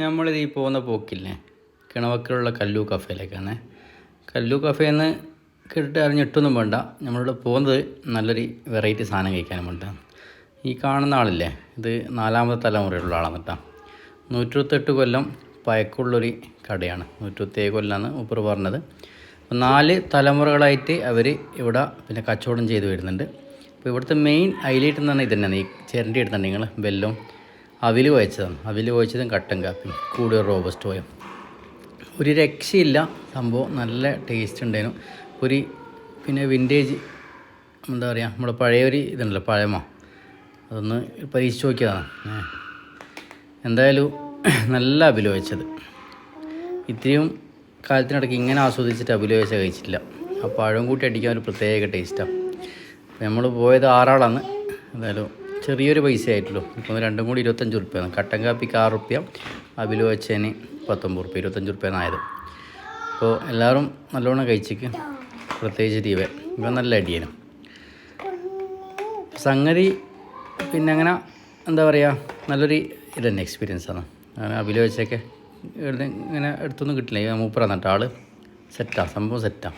നമ്മളിത് ഈ പോകുന്ന പോക്കില്ലേ? കിണവക്കലുള്ള കല്ലു കഫേയിലേക്കാണ് കല്ലു കഫേന്ന് കേട്ടിട്ട് അറിഞ്ഞിട്ടൊന്നും വേണ്ട. നമ്മളിവിടെ പോകുന്നത് നല്ലൊരു വെറൈറ്റി സാധനം കഴിക്കാനും വേണ്ട ഈ കാണുന്ന ആളില്ലേ? ഇത് നാലാമത്തെ തലമുറയിലുള്ള ആളാണ് കേട്ടോ നൂറ്റിരുപത്തെട്ട് കൊല്ലം പഴക്കമുള്ളൊരു കടയാണ്. നൂറ്റിരുപത്തേഴ് കൊല്ലമാണ് ഉപ്പർ പറഞ്ഞത്. അപ്പോൾ നാല് തലമുറകളായിട്ട് അവർ ഇവിടെ പിന്നെ കച്ചവടം ചെയ്ത് വരുന്നുണ്ട്. അപ്പോൾ ഇവിടുത്തെ മെയിൻ ഹൈലൈറ്റ് എന്ന് പറഞ്ഞാൽ ഇത് തന്നെയാണ് ഈ ചിരണ്ടി എടുത്തിട്ടുണ്ടെങ്കിൽ വെല്ലം അവിൽ കുഴച്ചതാണ് അവിൽ കുഴച്ചതും കട്ടൻ കാപ്പി കൂടുതൽ റോബസ്റ്റ് പോയും ഒരു രക്ഷയില്ല സംഭവം നല്ല ടേസ്റ്റ് ഉണ്ടായിരുന്നു. ഒരു പിന്നെ വിന്റേജ് എന്താ പറയുക നമ്മുടെ പഴയ ഒരു ഇതുണ്ടല്ലോ പഴമ? അതൊന്ന് പരീക്ഷിച്ച് നോക്കിയതാണ്. എന്തായാലും നല്ല അഭിലോചിച്ചത് ഇത്രയും കാലത്തിനിടയ്ക്ക് ഇങ്ങനെ ആസ്വദിച്ചിട്ട് അഭിലോചിച്ച കഴിച്ചിട്ടില്ല. ആ പഴം കൂട്ടി അടിക്കാൻ ഒരു പ്രത്യേക ടേസ്റ്റാണ് നമ്മൾ പോയത് ആറാളാണ്. എന്തായാലും ചെറിയൊരു പൈസ ആയിട്ടുള്ളൂ ഇപ്പം രണ്ടും കൂടി ഇരുപത്തഞ്ച് റുപ്യാണ് കട്ടൻ കാപ്പിക്ക് ആറ് റുപ്യ അവിൽ വെച്ചതിന് പത്തൊമ്പത് റുപ്യ ഇരുപത്തഞ്ച് റുപ്യാണ് അപ്പോൾ എല്ലാവരും നല്ലോണം കഴിച്ചിക്ക്. പ്രത്യേകിച്ച് ദീപ. ഇപ്പം നല്ല അടിയനും സംഗതി പിന്നെ അങ്ങനെ എന്താ പറയുക നല്ലൊരു ഇത് തന്നെ എക്സ്പീരിയൻസ് ആണ്. അങ്ങനെ അഭില വെച്ചൊക്കെ ഇങ്ങനെ എടുത്തൊന്നും കിട്ടില്ല. മൂപ്പറാണ് കേട്ടോ ആൾ സെറ്റാണ് സംഭവം സെറ്റാണ്